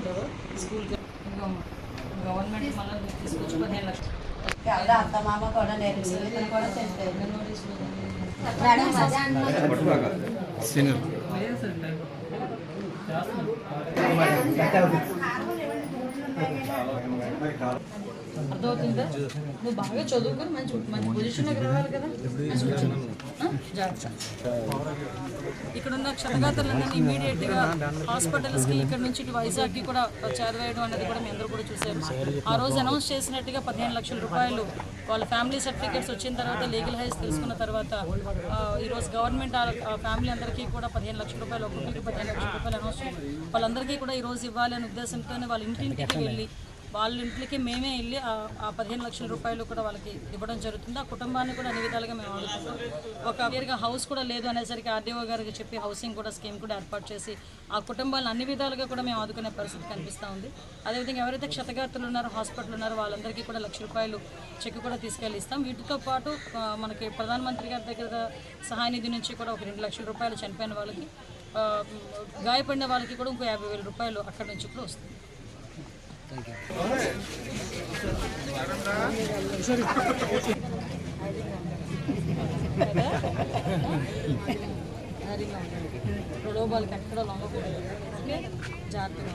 కొంచెం కొంచెం బాగా ఇక్కడి నుంచి అమ్మ దగ్గర ఉంటారు స్కూల్కి గవర్నమెంట్ మళ్ళీ తీసుకొచ్చి పదిహేను లక్షలు ఆవిడ అత్త మామ కూడా లేరు ఇతను కూడా చనిపోయారు మేడం మధ్యాహ్నం సీనియర్ అర్థమవుతుందా నువ్వు బాగా చదువుకొని మంచి మంచి పొజిషన్లోకి రావాలి కదా ఆ? జాగ్రత్త. ఇక్కడ ఉన్న క్షతగాతులందరినీ ఇమీడియట్గా హాస్పిటల్స్కి ఇక్కడ నుంచి ఇటు వైజాగ్కి కూడా చేరవేయడం అనేది కూడా మీ అందరూ కూడా చూశారు. ఆ రోజు అనౌన్స్ చేసినట్టుగా పదిహేను లక్షల రూపాయలు వాళ్ళ ఫ్యామిలీ సర్టిఫికేట్స్ వచ్చిన తర్వాత లీగల్ హైస్ తెలుసుకున్న తర్వాత ఈరోజు గవర్నమెంట్ ఫ్యామిలీ అందరికీ కూడా పదిహేను లక్షల రూపాయలు ఒక్కొక్కరికి పదిహేను లక్షల రూపాయలు అనౌన్స్ వాళ్ళందరికీ కూడా ఈరోజు ఇవ్వాలి అనే ఉద్దేశంతోనే వాళ్ళ ఇంటింటికి వెళ్ళి వాళ్ళ ఇంట్లకి మేమే వెళ్ళి ఆ- పదిహేను లక్షల రూపాయలు కూడా వాళ్ళకి ఇవ్వడం జరుగుతుంది. ఆ కుటుంబాన్ని కూడా అన్ని విధాలుగా మేము ఆడుకుంటాం ఒక క్లియర్గా హౌస్ కూడా లేదు అనేసరికి ఆర్డీఓ గారికి చెప్పి హౌసింగ్ కూడా స్కీమ్ కూడా ఏర్పాటు చేసి ఆ కుటుంబాలను అన్ని విధాలుగా కూడా మేము ఆదుకునే పరిస్థితి కనిపిస్తూ ఉంది. అదేవిధంగా ఎవరైతే క్షతగాత్రులు ఉన్నారో హాస్పిటల్ ఉన్నారో వాళ్ళందరికీ కూడా లక్ష రూపాయలు చెక్ కూడా తీసుకెళ్ళి ఇస్తాం. వీటితో పాటు మనకి ప్రధానమంత్రి గారి దగ్గర సహాయనిధి నుంచి కూడా ఒక రెండు లక్షల రూపాయలు చనిపోయిన వాళ్ళకి గాయపడిన వాళ్ళకి కూడా ఇంకో యాభై వేల రూపాయలు అక్కడి నుంచి కూడా వస్తుంది. প্রোডোবল কাটকড় লঙ্গ জাতীয়